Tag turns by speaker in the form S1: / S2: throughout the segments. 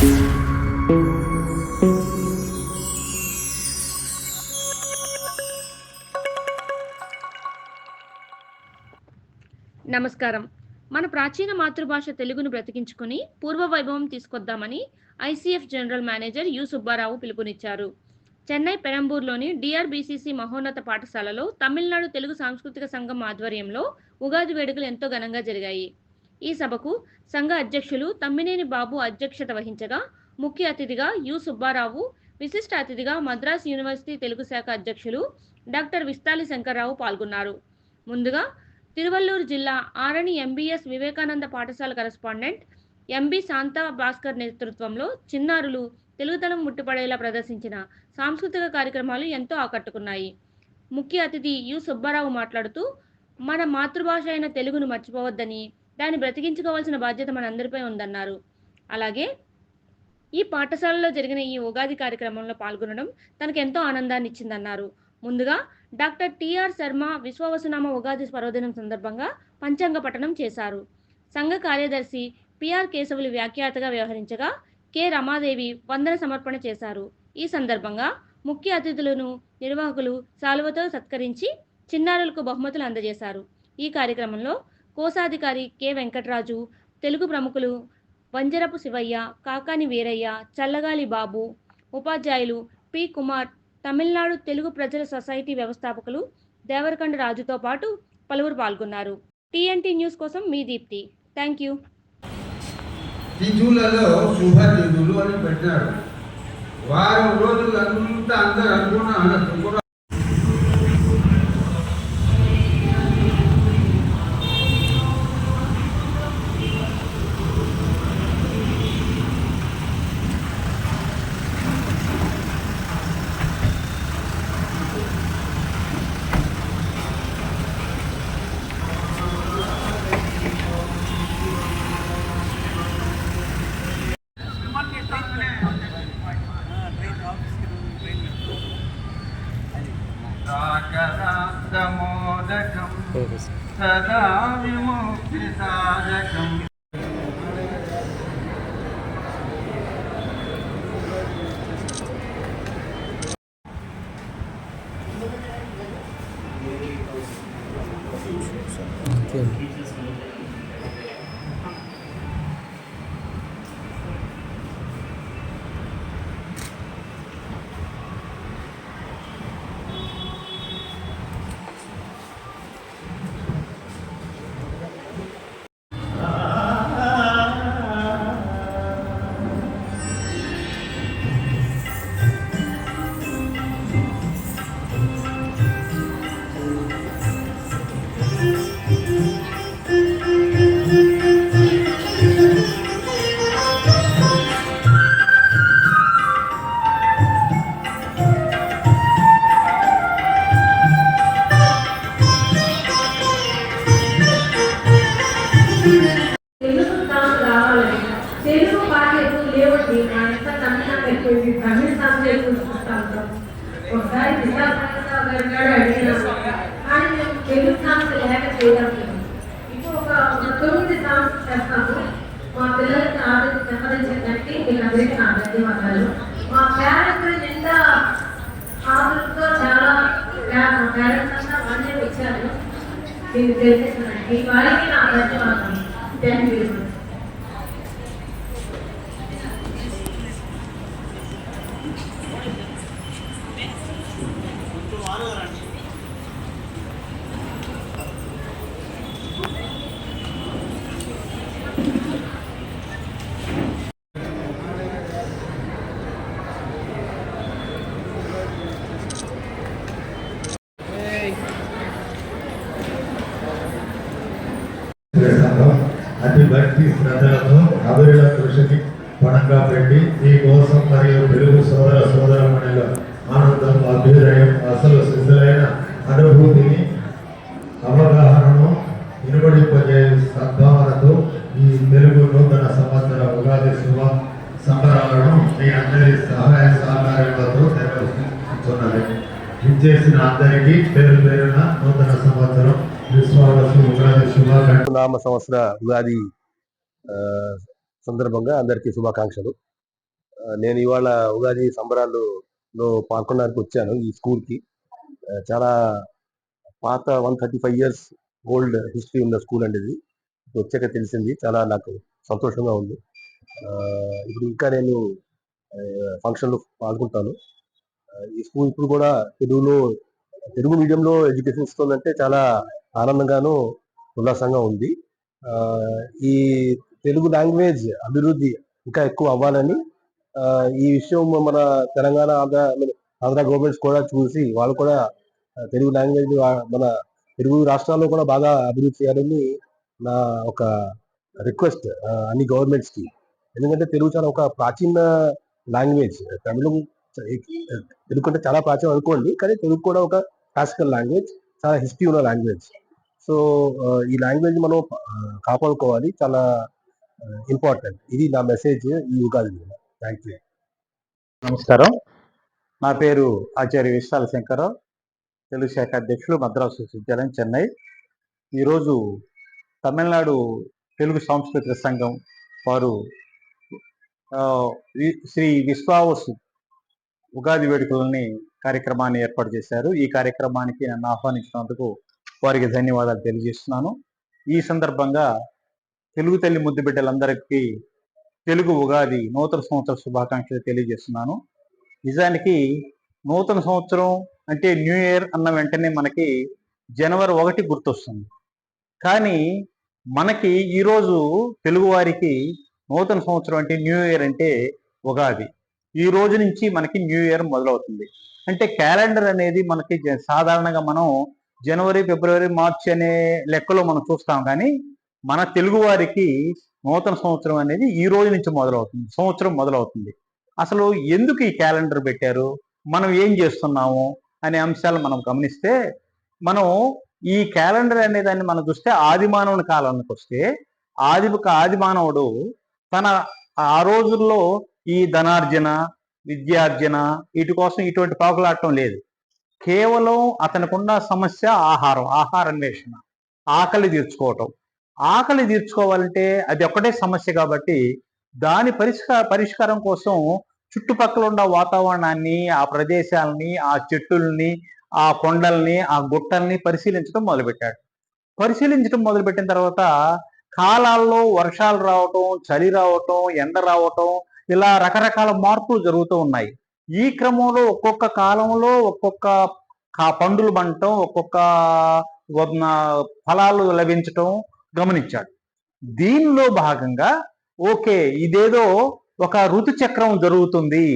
S1: నమస్కారం. మన ప్రాచీన మాతృభాష తెలుగును బ్రతికించుకుని పూర్వ వైభవం తీసుకొద్దామని ICF general manager U Subbarao పిలుపునిచ్చారు. చెన్నై పెరంబూర్లోని డిఆర్బిసిసి మహోన్నత పాఠశాలలో తమిళనాడు తెలుగు సాంస్కృతిక సంఘం ఆధ్వర్యంలో ఉగాది వేడుకలు ఎంతో ఘనంగా జరిగాయి. ఈ సభకు సంఘ అధ్యక్షులు తమ్మినేని బాబు అధ్యక్షత వహించగా ముఖ్య అతిథిగా యు. సుబ్బారావు విశిష్ట అతిథిగా మద్రాస్ యూనివర్సిటీ తెలుగు శాఖ అధ్యక్షులు డాక్టర్ విస్తాలి శంకర్రావు పాల్గొన్నారు. ముందుగా తిరువల్లూరు జిల్లా ఆరణి ఎంబీఎస్ వివేకానంద పాఠశాల కరస్పాండెంట్ ఎంబి శాంతా భాస్కర్ నేతృత్వంలో చిన్నారులు తెలుగుతనం ముట్టుపడేలా ప్రదర్శించిన సాంస్కృతిక కార్యక్రమాలు ఎంతో ఆకట్టుకున్నాయి. ముఖ్య అతిథి యు. సుబ్బారావు మాట్లాడుతూ మన మాతృభాష అయిన తెలుగును మర్చిపోవద్దని దాన్ని బ్రతికించుకోవాల్సిన బాధ్యత మనందరిపై ఉందన్నారు. అలాగే ఈ పాఠశాలలో జరిగిన ఈ ఉగాది కార్యక్రమంలో పాల్గొనడం తనకు ఎంతో ఆనందాన్ని ఇచ్చిందన్నారు. ముందుగా డాక్టర్ టిఆర్ శర్మ విశ్వవసునామ ఉగాది పర్వదినం సందర్భంగా పంచాంగ పఠనం చేశారు. సంఘ కార్యదర్శి పిఆర్ కేశవులు వ్యాఖ్యాతగా వ్యవహరించగా కె. రమాదేవి వందన సమర్పణ చేశారు. ఈ సందర్భంగా ముఖ్య అతిథులను నిర్వాహకులు సాలువతో సత్కరించి చిన్నారులకు బహుమతులు అందజేశారు. ఈ కార్యక్రమంలో కోశాధికారి కె. వెంకటరాజు తెలుగు ప్రముఖులు వంజరపు శివయ్య కాకాని వీరయ్య చల్లగాలి బాబు ఉపాధ్యాయులు పి. కుమార్ తమిళనాడు తెలుగు ప్రజల సొసైటీ వ్యవస్థాపకులు దేవరకొండ రాజుతో పాటు పలువురు పాల్గొన్నారు. టీఎన్టీ న్యూస్ కోసం మీ దీప్తి. Thank you.
S2: తిథులలో శుభతిథులు అని పెట్టాడు వారం రోజులు అంతా అనుకున్న సాధకం
S3: లేక ఇప్పుడు ఒక తొమ్మిది సాంగ్స్ చేస్తాము మా పిల్లలకి ఆదరణ సంపాదించడానికి మీకు నా ధన్యవాదాలు. మా పేరెంట్స్ ఎంత ఆదరణతో చాలా పేరెంట్స్ అంతా మంచి ఇచ్చారు మీకు తెలిసేసరికి వారికి నా ధన్యవాదాలు థ్యాంక్ యూ
S4: చేస్తాను అతి భక్తి శ్రద్ధలతో అభిరుల కృషికి పణంగా పెట్టి ఈ కోసం మరియు తెలుగు సోదర సోదరమణుల ఆనందం అభ్యుదయం అసలు సిద్ధులైన అనుభూతిని అవగాహనను ఇనుబడింపజే సద్భావనతో ఈ తెలుగు నూతన సంవత్సర ఉగాది శుభ సంబరాలను మీ అందరి సహాయ సహకారాలతో నిర్వహిస్తున్నది. ఇచ్చేసిన అందరికీ పేరు పేరున నూతన సంవత్సరం విశ్వాసు ఉగాది శుభాకాంక్షలు
S5: నామ సంవత్సర ఉగాది సందర్భంగా అందరికీ శుభాకాంక్షలు. నేను ఇవాళ ఉగాది సంబరాల్లో పాల్గొనడానికి వచ్చాను ఈ స్కూల్కి చాలా పాత one thirty five years old history ఉన్న స్కూల్ అండి ఇది. వచ్చాక తెలిసింది చాలా నాకు సంతోషంగా ఉంది. ఆ, ఇప్పుడు ఇంకా నేను ఫంక్షన్లో పాల్గొంటాను. ఈ స్కూల్ ఇప్పుడు కూడా తెలుగులో తెలుగు మీడియంలో ఎడ్యుకేషన్ ఇస్తుందంటే చాలా ఆనందంగాను ఉల్లాసంగా ఉంది. ఈ తెలుగు లాంగ్వేజ్ అభివృద్ధి ఇంకా ఎక్కువ అవ్వాలని ఈ విషయం మన తెలంగాణ ఆంధ్ర ఆంధ్ర గవర్నమెంట్స్ కూడా చూసి వాళ్ళు కూడా తెలుగు లాంగ్వేజ్ మన తెలుగు రాష్ట్రాల్లో కూడా బాగా అభివృద్ధి చేయాలని నా ఒక రిక్వెస్ట్ అన్ని గవర్నమెంట్స్కి ఎందుకంటే తెలుగు చాలా ఒక ప్రాచీన లాంగ్వేజ్. తమిళం తెలుగు అంటే చాలా ప్రాచీనం అనుకోండి కానీ తెలుగు కూడా ఒక క్లాసికల్ లాంగ్వేజ్ చాలా హిస్టరీ ఉన్న లాంగ్వేజ్. సో ఈ లాంగ్వేజ్ మనం కాపాడుకోవాలి. చాలా ఇంపార్టెంట్ ఇది నా మెసేజ్ ఈ ఉగాది మీద. థ్యాంక్ యూ
S6: నమస్కారం. నా పేరు ఆచార్య విశాల శంకరరావు. తెలుగు శాఖ అధ్యక్షులు మద్రాసు విశ్వవిద్యాలయం చెన్నై. ఈరోజు తమిళనాడు తెలుగు సాంస్కృతిక సంఘం వారు శ్రీ విశ్వావసు ఉగాది వేడుకలని కార్యక్రమాన్ని ఏర్పాటు చేశారు. ఈ కార్యక్రమానికి నన్ను ఆహ్వానించినందుకు వారికి ధన్యవాదాలు తెలియజేస్తున్నాను. ఈ సందర్భంగా తెలుగు తల్లి ముద్దు బిడ్డలందరికీ తెలుగు ఉగాది నూతన సంవత్సర శుభాకాంక్షలు తెలియజేస్తున్నాను. నిజానికి నూతన సంవత్సరం అంటే న్యూ ఇయర్ అన్న వెంటనే మనకి జనవరి ఒకటి గుర్తొస్తుంది. కానీ మనకి ఈరోజు తెలుగువారికి నూతన సంవత్సరం అంటే న్యూ ఇయర్ అంటే ఉగాది. ఈ రోజు నుంచి మనకి న్యూ ఇయర్ మొదలవుతుంది. అంటే క్యాలెండర్ అనేది మనకి జ- సాధారణంగా మనం జనవరి ఫిబ్రవరి మార్చి అనే లెక్కలో మనం చూస్తాం. కానీ మన తెలుగు వారికి నూతన సంవత్సరం అనేది ఈ రోజు నుంచి మొదలవుతుంది. సంవత్సరం మొదలవుతుంది. అసలు ఎందుకు ఈ క్యాలెండర్ పెట్టారు? మనం ఏం చేస్తున్నాము? అనే అంశాలు మనం గమనిస్తే మనం ఈ క్యాలెండర్ అనే దాన్ని మనం చూస్తే ఆదిమానవుని కాలానికి వస్తే ఆది ఆదిమానవుడు తన ఆ రోజుల్లో ఈ ధనార్జన విద్యార్జన వీటి కోసం ఇటువంటి పాకులాడటం లేదు. కేవలం అతనికున్న సమస్య ఆహారం ఆహార అన్వేషణ ఆకలి తీర్చుకోవటం. ఆకలి తీర్చుకోవాలంటే అది ఒక్కటే సమస్య కాబట్టి దాని పరిష్కార పరిష్కారం కోసం చుట్టుపక్కల ఉన్న వాతావరణాన్ని ఆ ప్రదేశాలని ఆ చెట్టుల్ని ఆ కొండల్ని ఆ గుట్టల్ని పరిశీలించడం మొదలుపెట్టాడు. పరిశీలించడం మొదలుపెట్టిన తర్వాత కాలాల్లో వర్షాలు రావటం చలి రావటం ఎండ రావటం ఇలా రకరకాల మార్పులు జరుగుతూ ఉన్నాయి. ఈ క్రమంలో ఒక్కొక్క కాలంలో ఒక్కొక్క పండులు పండటం ఒక్కొక్క ఫలాలు లభించటం గమనించాడు దీనిలో భాగంగా ఓకే ఇదేదో ఒక ఋతు చక్రం జరుగుతుంది.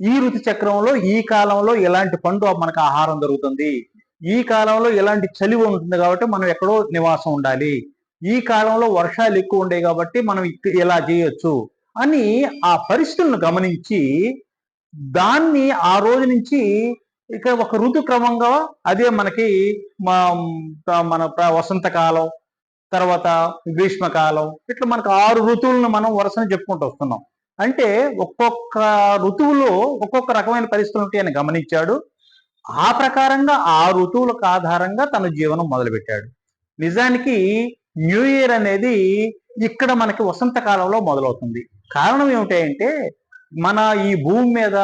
S6: ఈ ఋతు చక్రంలో ఈ కాలంలో ఎలాంటి పండు మనకు ఆహారం దొరుకుతుంది? ఈ కాలంలో ఎలాంటి చలి ఉంటుంది కాబట్టి మనం ఎక్కడో నివాసం ఉండాలి. ఈ కాలంలో వర్షాలు ఎక్కువ ఉండే కాబట్టి మనం ఇక్- ఇలా చేయొచ్చు అని ఆ పరిస్థితులను గమనించి దాన్ని ఆ రోజు నుంచి ఇక ఒక ఋతుక్రమంగా అదే మనకి మన వసంతకాలం తర్వాత గ్రీష్మకాలం ఇట్లా మనకు ఆరు ఋతువులను మనం వరుసని చెప్పుకుంటూ వస్తున్నాం. అంటే ఒక్కొక్క ఋతువులో ఒక్కొక్క రకమైన పరిస్థితులు ఉంటాయని గమనించాడు. ఆ ప్రకారంగా ఆ ఋతువులకు ఆధారంగా తన జీవనం మొదలుపెట్టాడు. నిజానికి న్యూ ఇయర్ అనేది ఇక్కడ మనకి వసంతకాలంలో మొదలవుతుంది. కారణం ఏమిటంటే మన ఈ భూమి మీద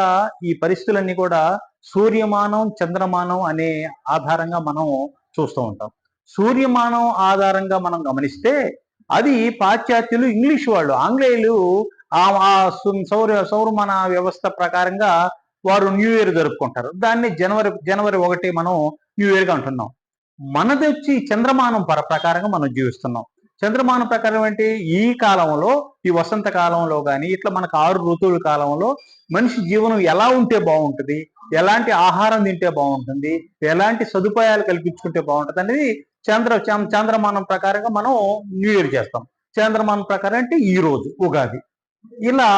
S6: ఈ పరిస్థితులన్నీ కూడా సూర్యమానం చంద్రమానం అనే ఆధారంగా మనం చూస్తూ ఉంటాం. సూర్యమానం ఆధారంగా మనం గమనిస్తే అది పాశ్చాత్యులు ఇంగ్లీష్ వాళ్ళు ఆంగ్లేయులు ఆ ఆ సు- సౌర సౌరమాన వ్యవస్థ ప్రకారంగా వారు న్యూ ఇయర్ జరుపుకుంటారు. దాన్ని జనవరి జనవరి ఒకటి మనం న్యూ ఇయర్గా అంటున్నాం. మనది వచ్చి చంద్రమానం పర ప్రకారంగా మనం జీవిస్తున్నాం. చంద్రమానం ప్రకారం ఏంటి? ఈ కాలంలో ఈ వసంత కాలంలో కానీ ఇట్లా మనకు ఆరు ఋతువుల కాలంలో మనిషి జీవనం ఎలా ఉంటే బాగుంటుంది? ఎలాంటి ఆహారం తింటే బాగుంటుంది? ఎలాంటి సదుపాయాలు కల్పించుకుంటే బాగుంటుంది? అనేది చంద్ర చంద్రమానం ప్రకారంగా మనం న్యూ ఇయర్ చేస్తాం. చంద్రమానం ప్రకారం అంటే ఈ రోజు ఉగాది. ఇలా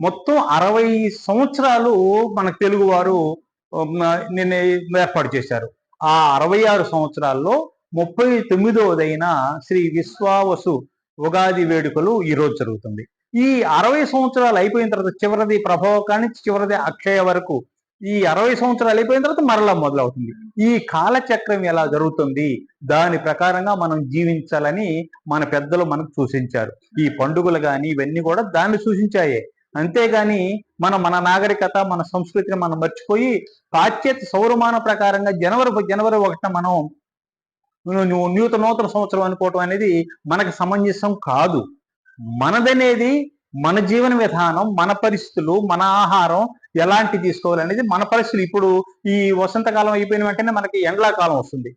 S6: మొత్తం అరవై సంవత్సరాలు మన తెలుగువారు నిన్న ఏర్పాటు చేశారు. ఆ అరవై ఆరు సంవత్సరాల్లో ముప్పై తొమ్మిదవదైన శ్రీ విశ్వావసు ఉగాది వేడుకలు ఈరోజు జరుగుతుంది. ఈ అరవై సంవత్సరాలు అయిపోయిన తర్వాత చివరిది ప్రభావ కానీ చివరిది అక్షయ వరకు ఈ అరవై సంవత్సరాలు అయిపోయిన తర్వాత మరలా మొదలవుతుంది. ఈ కాలచక్రం ఎలా జరుగుతుంది? దాని ప్రకారంగా మనం జీవించాలని మన పెద్దలు మనకు సూచించారు. ఈ పండుగలు కానీ ఇవన్నీ కూడా దాన్ని సూచించాయే. అంతేగాని మనం మన నాగరికత మన సంస్కృతిని మనం మర్చిపోయి పాశ్చాత్య సౌరమాన ప్రకారంగా జనవరి జనవరి ఒకటిన మనం నువ్వు నూత నూతన నూతన సంవత్సరం అనుకోవటం అనేది మనకు సమంజసం కాదు. మనదనేది మన జీవన విధానం మన పరిస్థితులు మన ఆహారం ఎలాంటి తీసుకోవాలనేది మన పరిస్థితులు. ఇప్పుడు ఈ వసంతకాలం అయిపోయిన వెంటనే మనకి ఎండ్లాకాలం వస్తుంది.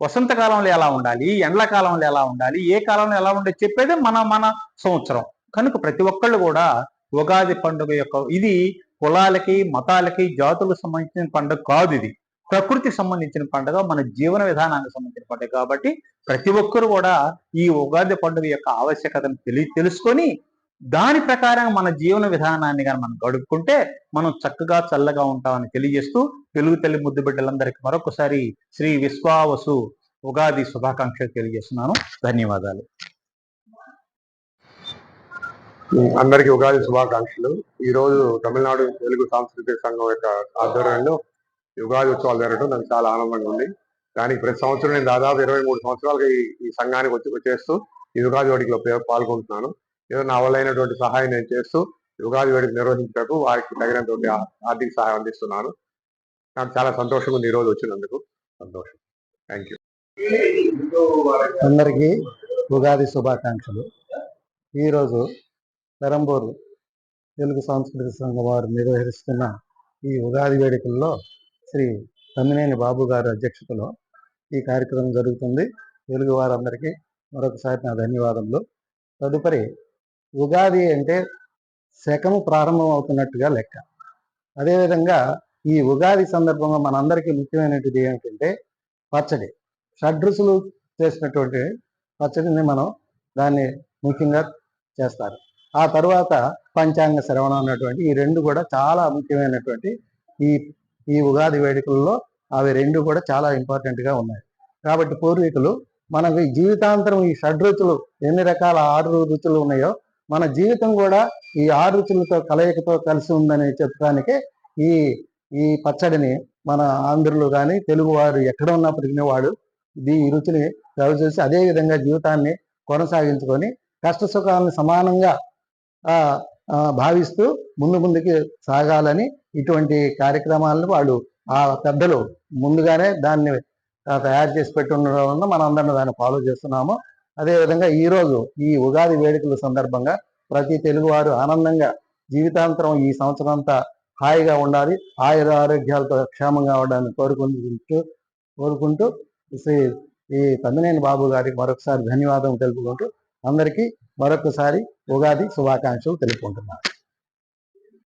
S6: వసంతకాలంలో ఎలా ఉండాలి? ఎండాకాలంలో ఎలా ఉండాలి? ఏ కాలంలో ఎలా ఉండాలి చెప్పేది మన మన సంవత్సరం. కనుక ప్రతి ఒక్కళ్ళు కూడా ఉగాది పండుగ యొక్క ఇది కులాలకి మతాలకి జాతులకు సంబంధించిన పండుగ కాదు ఇది. ప్రకృతికి సంబంధించిన పండుగ మన జీవన విధానానికి సంబంధించిన పండుగ. కాబట్టి ప్రతి ఒక్కరు కూడా ఈ ఉగాది పండుగ యొక్క ఆవశ్యకతను తెలి తెలుసుకొని దాని ప్రకారం మన జీవన విధానాన్ని కానీ మనం గడుపుకుంటే మనం చక్కగా చల్లగా ఉంటామని తెలియజేస్తూ తెలుగు తల్లి ముద్దు బిడ్డలందరికీ మరొకసారి శ్రీ విశ్వావసు ఉగాది శుభాకాంక్షలు తెలియజేస్తున్నాను. ధన్యవాదాలు.
S7: అందరికీ ఉగాది శుభాకాంక్షలు. ఈ రోజు తమిళనాడు తెలుగు సాంస్కృతిక సంఘం యొక్క ఆధ్వర్యంలో యుగాది ఉత్సవాలు జరగడం నాకు చాలా ఆనందంగా ఉంది. దానికి ప్రతి సంవత్సరం నేను దాదాపు ఇరవై మూడు సంవత్సరాలుగా ఈ ఈ సంఘానికి వచ్చి చేస్తూ ఈ యుగాది వేడుకలో పాల్గొంటున్నాను. ఏదో నా వల్ల అయినటువంటి సహాయం నేను చేస్తూ యుగాది వేడుక నిర్వహించటకు వారికి తగినటువంటి ఆర్థిక సహాయం అందిస్తున్నాను. నాకు చాలా సంతోషంగా ఉంది ఈ రోజు వచ్చినందుకు. సంతోషం. థ్యాంక్ యూ
S8: అందరికీ ఉగాది శుభాకాంక్షలు. ఈరోజు పెరంబూరు తెలుగు సాంస్కృతిక సంఘం వారు నిర్వహిస్తున్న ఈ ఉగాది వేడుకల్లో శ్రీ తమ్మినేని బాబు గారి అధ్యక్షతలో ఈ కార్యక్రమం జరుగుతుంది. తెలుగు వారందరికీ మరొకసారి నా ధన్యవాదములు. తదుపరి ఉగాది అంటే శకము ప్రారంభం అవుతున్నట్టుగా లెక్క. అదేవిధంగా ఈ ఉగాది సందర్భంగా మనందరికీ ముఖ్యమైనటువంటిది ఏమిటంటే పచ్చడి. షడ్రుసులు చేసినటువంటి పచ్చడిని మనం దాన్ని ముఖ్యంగా చేస్తారు. ఆ తర్వాత పంచాంగ శ్రవణం అన్నటువంటి ఈ రెండు కూడా చాలా ముఖ్యమైనటువంటి ఈ ఈ ఉగాది వేడుకల్లో అవి రెండు కూడా చాలా ఇంపార్టెంట్గా ఉన్నాయి. కాబట్టి పూర్వీకులు మనకు ఈ జీవితాంతరం ఈ షడ్రుచులు ఎన్ని రకాల ఆరు రుచులు ఉన్నాయో మన జీవితం కూడా ఈ ఆరు రుచులతో కలయికతో కలిసి ఉందని చెప్పడానికి ఈ ఈ పచ్చడిని మన ఆంధ్రులు కానీ తెలుగువారు ఎక్కడ ఉన్నప్పటికీ వాడు ఇది ఈ రుచిని చవి చేసి అదేవిధంగా జీవితాన్ని కొనసాగించుకొని కష్ట సుఖాలను సమానంగా భావిస్తూ ముందు ముందుకి సాగాలని ఇటువంటి కార్యక్రమాలను వాళ్ళు ఆ పెద్దలు ముందుగానే దాన్ని తయారు చేసి పెట్టుండడం వలన మనందరం దాన్ని ఫాలో చేస్తున్నాము. అదేవిధంగా ఈరోజు ఈ ఉగాది వేడుకల సందర్భంగా ప్రతి తెలుగువారు ఆనందంగా జీవితాంతరం ఈ సంవత్సరం అంతా హాయిగా ఉండాలి. ఆయుర ఆరోగ్యాలతో క్షేమంగా ఉండాలని కోరుకుంటూ కోరుకుంటూ శ్రీ ఈ తమ్మినేని బాబు గారికి మరొకసారి ధన్యవాదం తెలుపుకుంటూ అందరికీ మరొకసారి ఉగాది శుభాకాంక్షలు తెలుపుకుంటున్నాను.